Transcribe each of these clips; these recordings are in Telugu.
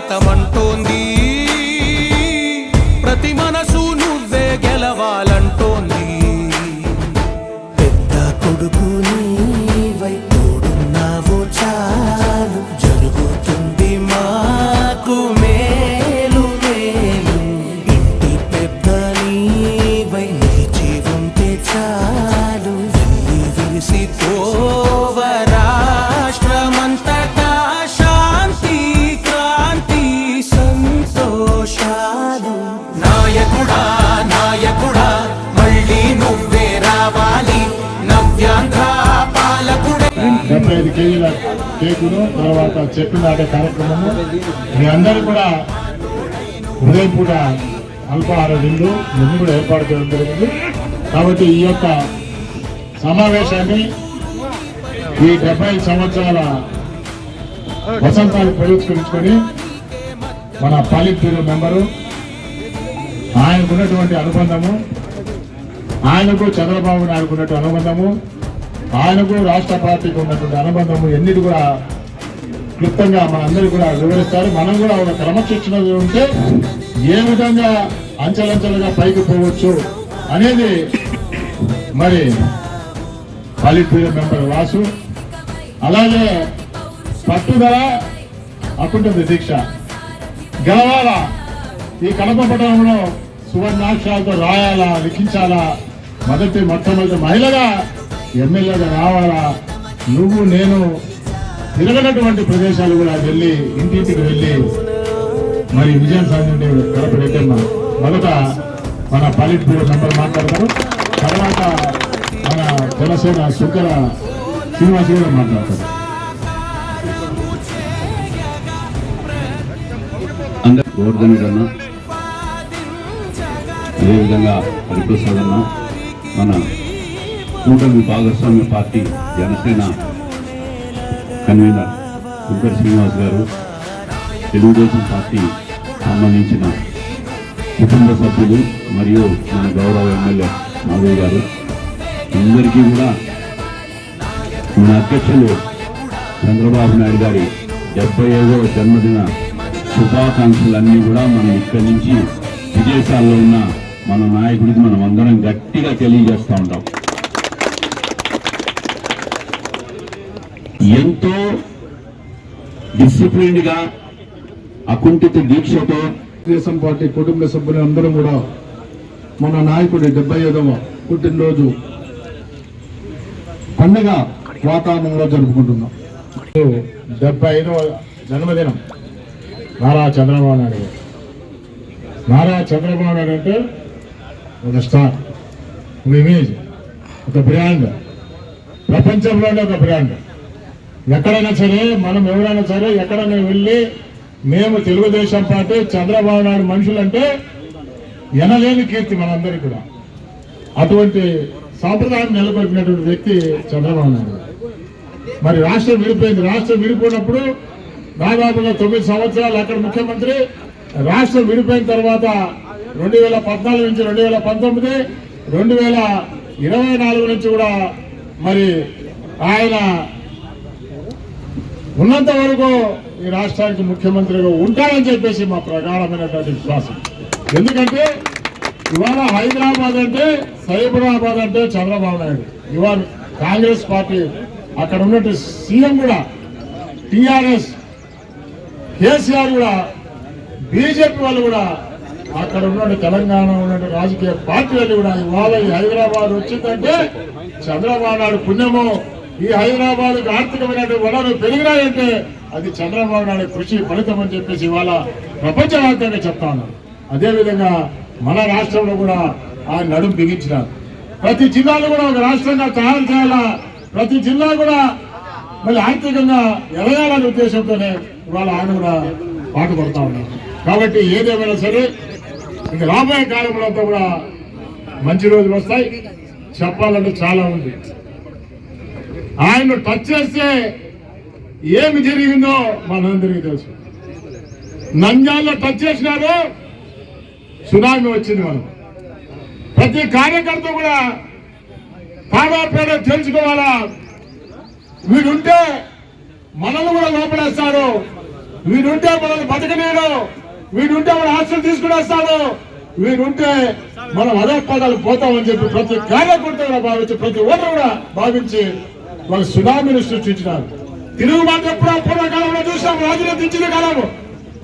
స్వాగతం ఐదు కేజీల కేకును తర్వాత చెట్టు నాటే కార్యక్రమము. మీ అందరూ కూడా ఉదయం పూట అల్పాహార విందు ముందు కూడా ఏర్పాటు చేయడం జరిగింది. కాబట్టి ఈ యొక్క సమావేశాన్ని ఈ డెబ్బై సంవత్సరాల వసంతాన్ని పురస్కరించుకొని మన పాలిట్ బ్యూరో మెంబరు ఆయనకున్నటువంటి అనుబంధము ఆయనకు చంద్రబాబు నాయుడుకు అనుబంధము ఆయనకు రాష్ట్ర పార్టీకి ఉన్నటువంటి అనుబంధము ఎన్నిటి కూడా క్లుప్తంగా మనందరూ కూడా వివరిస్తారు. మనం కూడా ఒక క్రమశిక్షణ ఉంటే ఏ విధంగా అంచెలంచెలుగా పైకి పోవచ్చు అనేది మరి పాలిట్ మెంబర్ వాసు. అలాగే పట్టుదల అకుంటుంది దీక్ష. గెలవాల? ఈ కడప పట్టణంలో సువర్ణాక్షరాలతో రాయాలా లిఖించాలా? మొదటి మొట్టమొదటి మహిళగా ఎమ్మెల్యేగా రావాలా? నువ్వు నేను తిరగనటువంటి ప్రదేశాలు కూడా వెళ్ళి ఇంటింటికి వెళ్ళి మరి విజయం సాధించే కడప రెడ్డమ్మ మొదట మన పాలిట్ బ్యూరో మెంబర్ మాట్లాడతారు. తర్వాత మన జనసేన సుగ్గర శ్రీనివాస్ కూడా మాట్లాడతారు. అందరు గోవర్ధనుడు అన్న అదేవిధంగా హరిప్రసాద్ అన్న మన కూటమి భాగస్వామ్య party Janasena convener Shankar Srinivas garu Telugu Desam party సంబంధించిన కుటుంబ సభ్యులు మరియు మన గౌరవ ఎమ్మెల్యే మాధవ్ గారు అందరికీ కూడా మన అధ్యక్షులు చంద్రబాబు నాయుడు గారి డెబ్బై ఐదవ జన్మదిన శుభాకాంక్షలన్నీ కూడా మనం ఇక్కడి నుంచి విదేశాల్లో ఉన్న మన నాయకుడికి మనం అందరం గట్టిగా తెలియజేస్తూ ఉంటాం. ఎంతో డిసిప్లిన్డ్గా అకుంఠిత దీక్షతో తెలుగుదేశం పార్టీ కుటుంబ సభ్యులు అందరం కూడా మన నాయకుడి డెబ్బై ఐదవ పుట్టినరోజు పండుగ వాతావరణంలో జరుపుకుంటున్నాం. డెబ్బై ఐదవ జన్మదినం నారా చంద్రబాబు నాయుడు గారు. నారా చంద్రబాబు నాయుడు అంటే ఒక స్టార్ ఒక ఇమేజ్ ఒక బ్రాండ్. ప్రపంచంలోనే ఒక బ్రాండ్. ఎక్కడైనా సరే మనం ఎవరైనా సరే ఎక్కడైనా వెళ్ళి మేము తెలుగుదేశం పార్టీ చంద్రబాబు నాయుడు మనుషులంటే ఎనలేని కీర్తి మనందరికీ కూడా. అటువంటి సాంప్రదాయం నెలకొల్పినటువంటి వ్యక్తి చంద్రబాబు నాయుడు. మరి రాష్ట్రం విడిపోయింది. రాష్ట్రం విడిపోయినప్పుడు దాదాపుగా తొమ్మిది సంవత్సరాలు అక్కడ ముఖ్యమంత్రి రాష్ట్రం విడిపోయిన తర్వాత రెండు వేల పద్నాలుగు నుంచి రెండు వేల పంతొమ్మిది రెండు వేల ఇరవై నాలుగు నుంచి కూడా మరి ఆయన ఉన్నంత వరకు ఈ రాష్ట్రానికి ముఖ్యమంత్రిగా ఉంటారని చెప్పేసి మా ప్రగాఢమైనటువంటి విశ్వాసం. ఎందుకంటే ఇవాళ హైదరాబాద్ అంటే సైబరాబాద్ అంటే చంద్రబాబు నాయుడు. ఇవాళ కాంగ్రెస్ పార్టీ అక్కడ ఉన్నట్టు సీఎం కూడా టిఆర్ఎస్ కేసీఆర్ కూడా బీజేపీ వాళ్ళు కూడా అక్కడ ఉన్న తెలంగాణ ఉన్న రాజకీయ పార్టీలు కూడా ఇవాళ ఈ హైదరాబాద్ వచ్చిందంటే చంద్రబాబు నాయుడు పుణ్యము ఈ హైదరాబాద్ ఆర్థికమైన వనరులు పెరిగినాయంటే అది చంద్రబాబు నాయుడు కృషి ఫలితం అని చెప్పేసి ఇవాళ ప్రపంచవ్యాప్తంగా చెప్తాను అదేవిధంగా మన రాష్ట్రంలో కూడా ఆయన నడుము బిగించినారు. ప్రతి జిల్లాలో కూడా ఒక రాష్ట్రంగా తయారు చేయాలా? ప్రతి జిల్లా కూడా మళ్ళీ ఆర్థికంగా ఎదగాలనే ఉద్దేశంతోనే ఇవాళ ఆయన కూడా పాటుపడతా ఉన్నారు. కాబట్టి ఏదేమైనా సరే ఇక రాబోయే కాలంలో అంతా కూడా మంచి రోజులు వస్తాయి. చెప్పాలంటే చాలా ఉంది. ఆయన టచ్ చేస్తే ఏమి జరిగిందో మనందరికీ తెలుసు. నంద్యాల్లో టచ్ చేసినారు సునామీ వచ్చింది మనం ప్రతి కార్యకర్త కూడా పాడాపేడ తెలుసుకోవాలా? వీడుంటే మనల్ని కూడా లోపడేస్తాడు వీడుంటే మనల్ని బతకనేడు వీడుంటే మన ఆస్తులు తీసుకునేస్తాడు. వీడుంటే మనం అదే పదాలు పోతామని చెప్పి ప్రతి కార్యకర్త కూడా భావించి ప్రతి ఓటర్ కూడా భావించి వాళ్ళు సునామీని సృష్టించినారు. తిరుగుబాటు ఎప్పుడో పూర్వకాలంలో చూసాం రాజులు దించిన కాలము.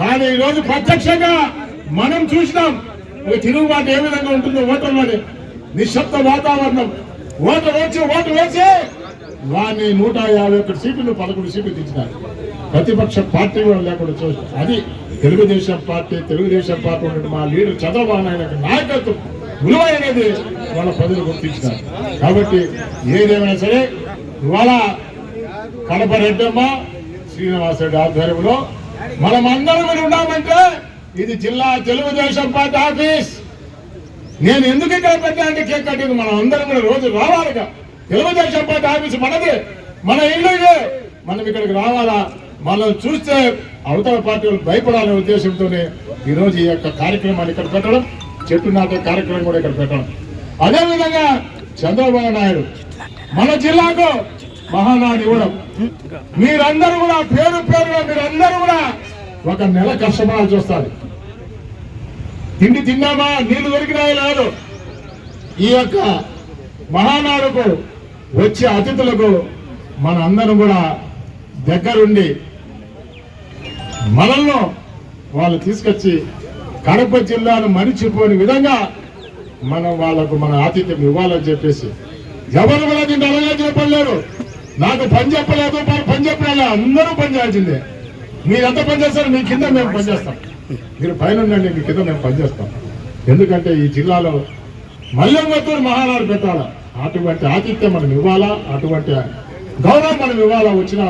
కానీ ఈ రోజు ప్రత్యక్షంగా మనం చూసినాం ఈ తిరుగుబాటు ఏ విధంగా ఉంటుందో ఓటర్లోని నిశ్శబ్ద వాతావరణం. ఓటు వచ్చి ఓటు వేసి వాడిని నూట యాభై ఒకటి సీట్లు పదకొండు సీట్లు దించినారు ప్రతిపక్ష పార్టీ కూడా లేకుండా చూసి అది తెలుగుదేశం పార్టీ తెలుగుదేశం పార్టీ ఉన్న మా లీడర్ చంద్రబాబు నాయుడు యొక్క నాయకత్వం. విలువ అనేది వాళ్ళ ప్రజలు గుర్తించినారు. కాబట్టి ఏదేమైనా సరే ఇవాళ కడప రెడ్డమ్మ శ్రీనివాసరెడ్డి ఆధ్వర్యంలో మనం అందరం మీరు ఉన్నామంటే ఇది జిల్లా తెలుగుదేశం పార్టీ ఆఫీస్. నేను ఎందుకు ఇక్కడ పెట్టా అంటే కేక్ కట్టింది? మనం అందరం కూడా రోజు రావాలిగా. తెలుగుదేశం పార్టీ ఆఫీస్ మనది. మన ఇల్లు ఇదే. మనం ఇక్కడికి రావాలా? మనం చూస్తే అవతల పార్టీలు భయపడాలనే ఉద్దేశంతోనే ఈరోజు ఈ యొక్క కార్యక్రమాన్ని ఇక్కడ పెట్టడం చెట్టు నాటే కార్యక్రమం కూడా ఇక్కడ పెట్టడం. అదేవిధంగా చంద్రబాబు నాయుడు మన జిల్లాకు మహానాడు ఇవ్వడం. మీరందరూ కూడా పేరు పేరుగా మీరందరూ కూడా ఒక నెల కష్టపడాల్సి వస్తుంది తిండి తిన్నామా? నీళ్ళు దొరికినాయి లేదు? ఈ యొక్క మహానాడుకు వచ్చే అతిథులకు మన అందరం కూడా దగ్గరుండి మనల్ని వాళ్ళు తీసుకొచ్చి కడప జిల్లాను మరిచిపోని విధంగా మనం వాళ్ళకు మన ఆతిథ్యం ఇవ్వాలని చెప్పేసి ఎవరు కూడా దీన్ని అలాగే చెప్పలేరు నాకు పని చెప్పలేదు మరి పని చెప్పలేదు అందరూ పని చేయాల్సిందే. మీరు పని చేస్తారు మీ కింద మేము పనిచేస్తాం మీరు పైన ఉండండి మీ కింద మేము పనిచేస్తాం ఎందుకంటే ఈ జిల్లాలో మల్లెంగత్తూరు మహానాడు పెట్టాలా? అటువంటి ఆతిథ్యం మనం ఇవ్వాలా? అటువంటి గౌరవం మనం ఇవ్వాలా? వచ్చిన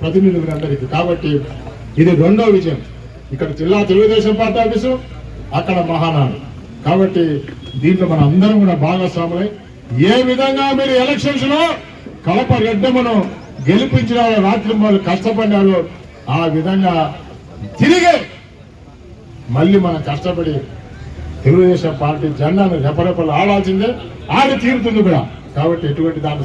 ప్రతినిధులందరికీ. కాబట్టి ఇది రెండో విజయం. ఇక్కడ జిల్లా తెలుగుదేశం పార్టీ ఆఫీసు అక్కడ మహానాడు కాబట్టి దీంట్లో మన అందరం కూడా భాగస్వాములై ఏ విధంగా మీరు ఎలక్షన్స్లో కడప రెడ్డమ్మను గెలిపించిన రాత్రి వాళ్ళు కష్టపడ్డారు ఆ విధంగా తిరిగి మళ్ళీ మనం కష్టపడి తెలుగుదేశం పార్టీ జెండాను రెపరెపలు ఆడాల్సిందే ఆడి తీరుతుంది కూడా. కాబట్టి ఎటువంటి దాని